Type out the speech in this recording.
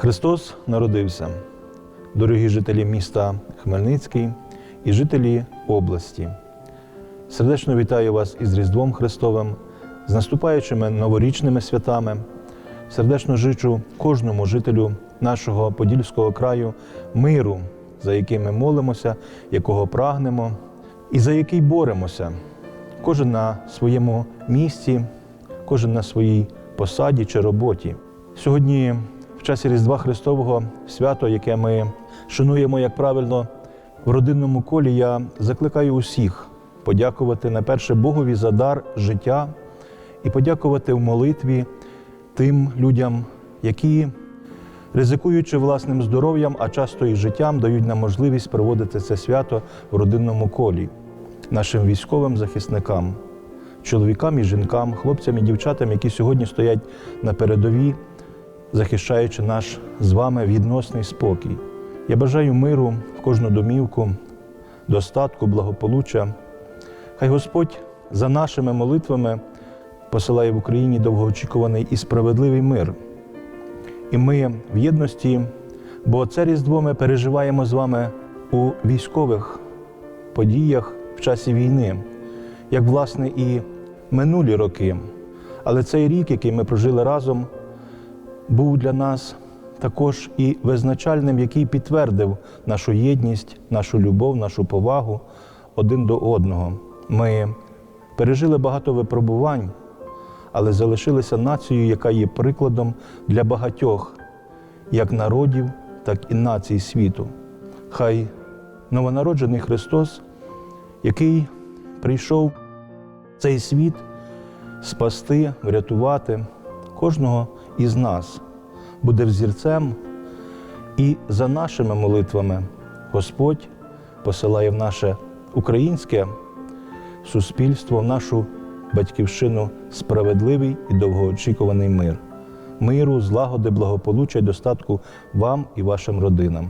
Христос народився, дорогі жителі міста Хмельницький і жителі області. Сердечно вітаю вас із Різдвом Христовим, з наступаючими новорічними святами. Сердечно жичу кожному жителю нашого Подільського краю миру, за який ми молимося, якого прагнемо і за який боремося. Кожен на своєму місці, кожен на своїй посаді чи роботі. Сьогодні, часі Різдва Христового свято, яке ми шануємо, як правильно, в родинному колі, я закликаю усіх подякувати найперше Богові за дар життя і подякувати в молитві тим людям, які, ризикуючи власним здоров'ям, а часто і життям, дають нам можливість проводити це свято в родинному колі, нашим військовим захисникам, чоловікам і жінкам, хлопцям і дівчатам, які сьогодні стоять на передовій, захищаючи наш з вами відносний спокій. Я бажаю миру в кожну домівку, достатку, благополуччя. Хай Господь за нашими молитвами посилає в Україні довгоочікуваний і справедливий мир. І ми в єдності, бо це Різдво ми переживаємо з вами у військових подіях в часі війни, як власне і минулі роки. Але цей рік, який ми прожили разом, був для нас також і визначальним, який підтвердив нашу єдність, нашу любов, нашу повагу один до одного. Ми пережили багато випробувань, але залишилися нацією, яка є прикладом для багатьох, як народів, так і націй світу. Хай новонароджений Христос, який прийшов в цей світ спасти, врятувати кожного із нас, буде взірцем, і за нашими молитвами Господь посилає в наше українське суспільство, в нашу батьківщину справедливий і довгоочікуваний мир. Миру, злагоди, благополуччя і достатку вам і вашим родинам.